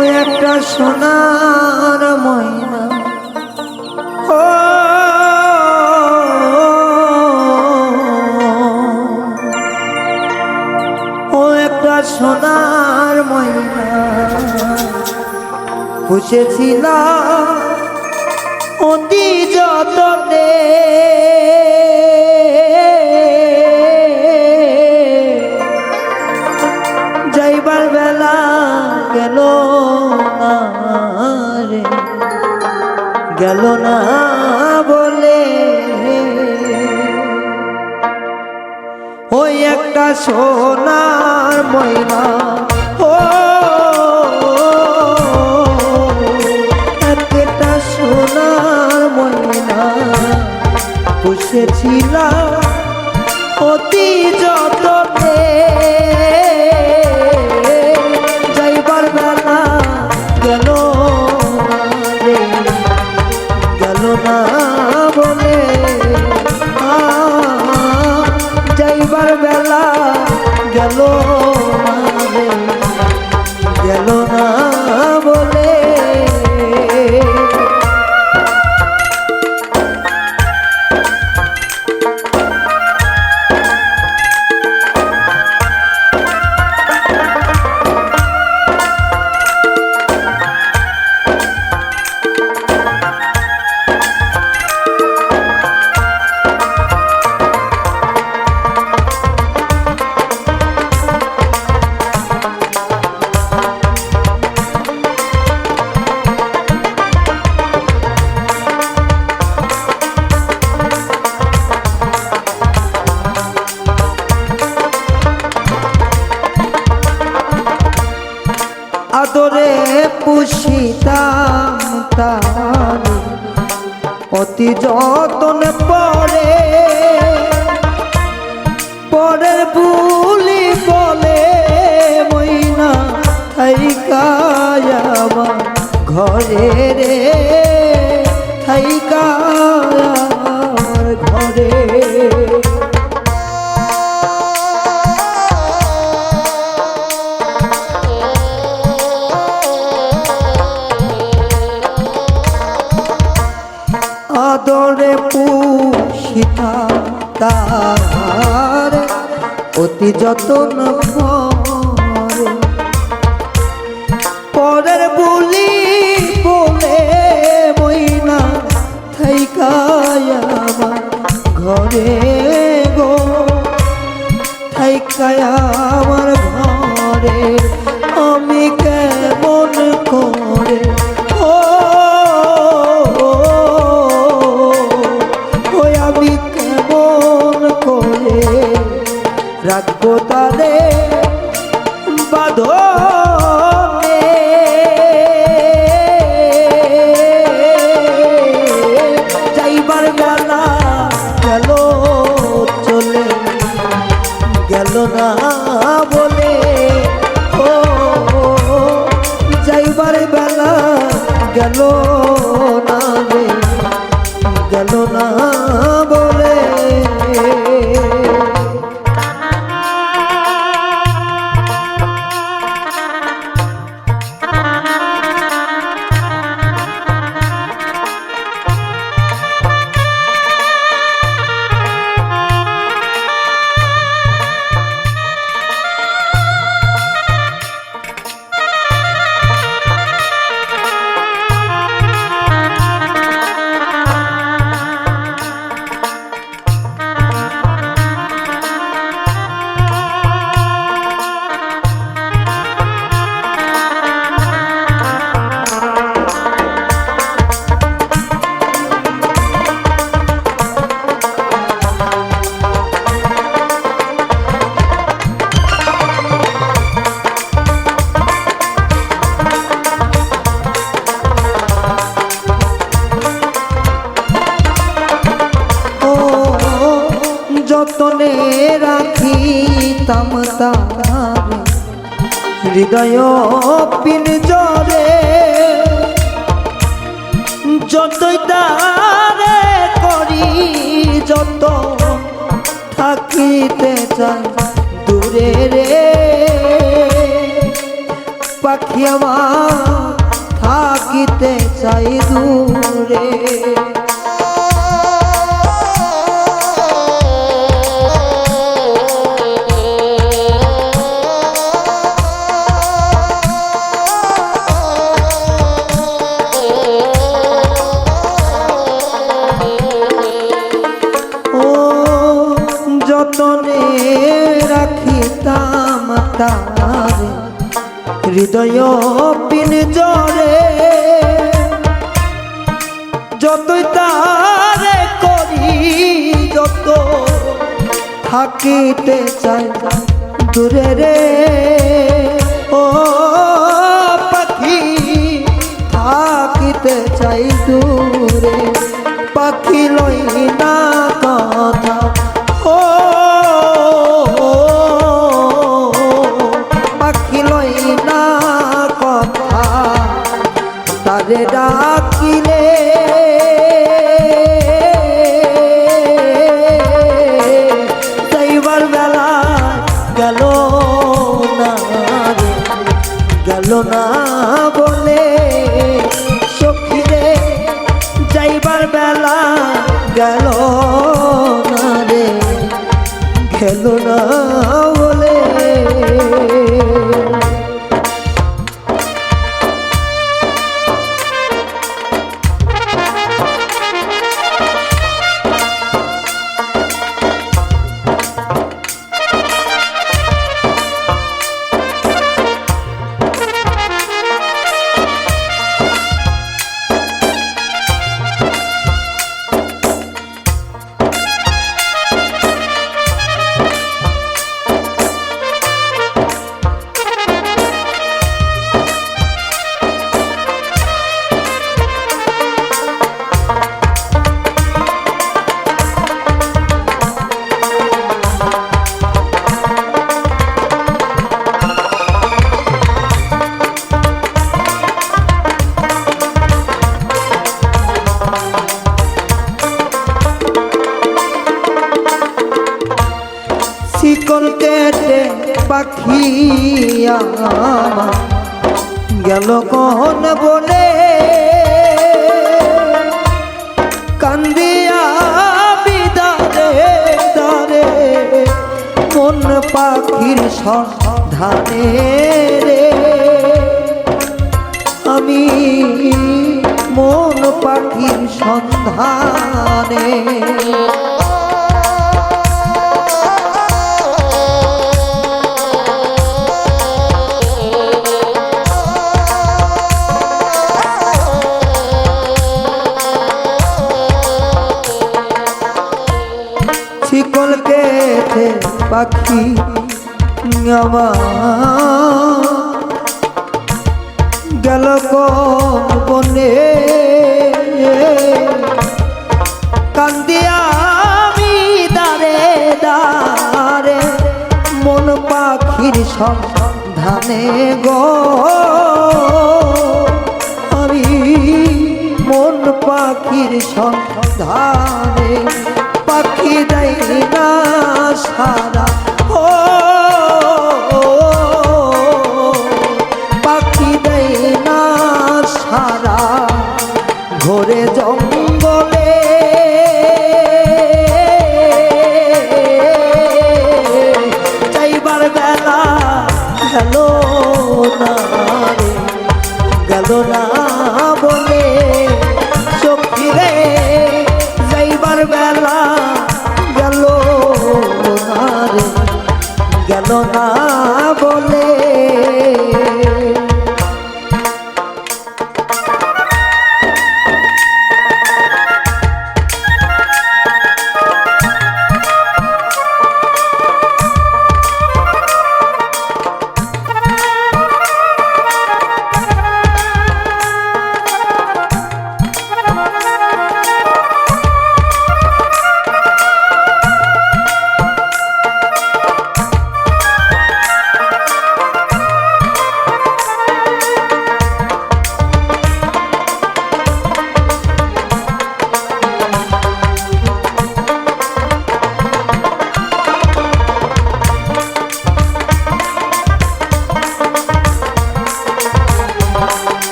একটা সোনার ময়না। ও ও একটা সোনার ময়না। পুষেছিলাম অতি যতনে। গেল না বলে। ওই একটা সোনার ময়না ও একটা সোনার ময়না পুষেছিলাম অতি যতনে না আদরে পুষিতাম তার অতি যতন পরে পরের বুলি বলে মইনা থাইকায় ঘরে রে থাইকায় যতন করে বলে হৃদয় পিন জরে যতই তারে করি যত থাকিতে চাই দূরে রে। পাখি আমার থাকিতে চাই দূরে। থাকিতে চাই দূরে রে। ও পাখি, থাকিতে চাই দূরে। পাখি লই না কথা। ও, পাখি লই না কথা। তারে ডাকিলে গেল না। গেল কহন বলে কান্দিয়া বিদারে দারে মন পাখির সন্ধানে রে? আমি মন পাখির সন্ধানে। পাখি গেল বনে। কান্দিয়া আমি দারে দারে মন পাখির সন্ধানে গো। আমি মন পাখির সন্ধানে, পাখি দেয় না সারা। ঘোরে জঙ্গলে।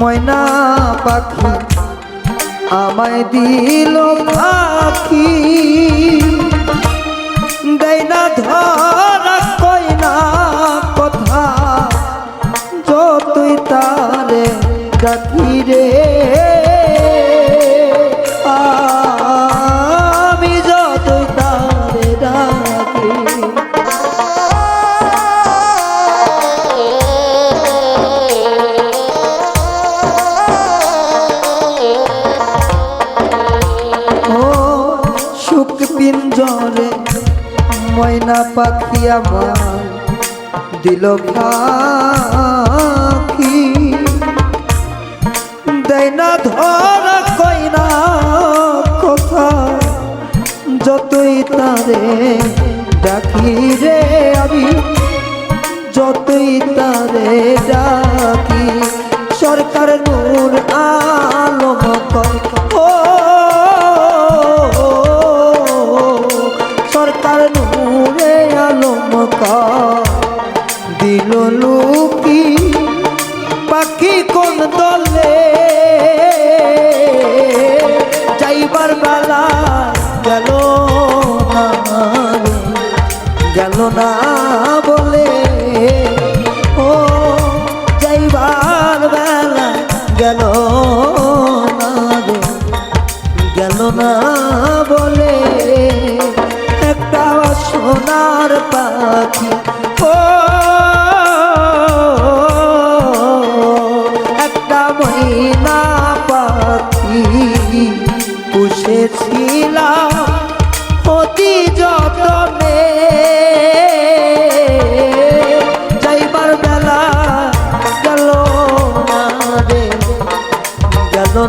ময়না পাখি আমায় দিল পাখি। দেয় না ধরা কইনা কথা যতই তারে রাখি রে। পাখি আমার দিল পাখি দেয় না ধরা কইনা কথা, যতই তারে ডাকি রে আমি, যতই তারে ডাকি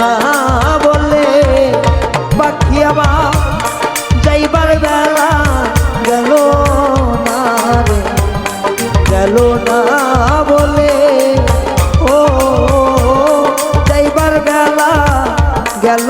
না বলে পাখি আমার যাইবার বেলা গেল না রে। গেল না বলে ও, যাইবার বেলা গেল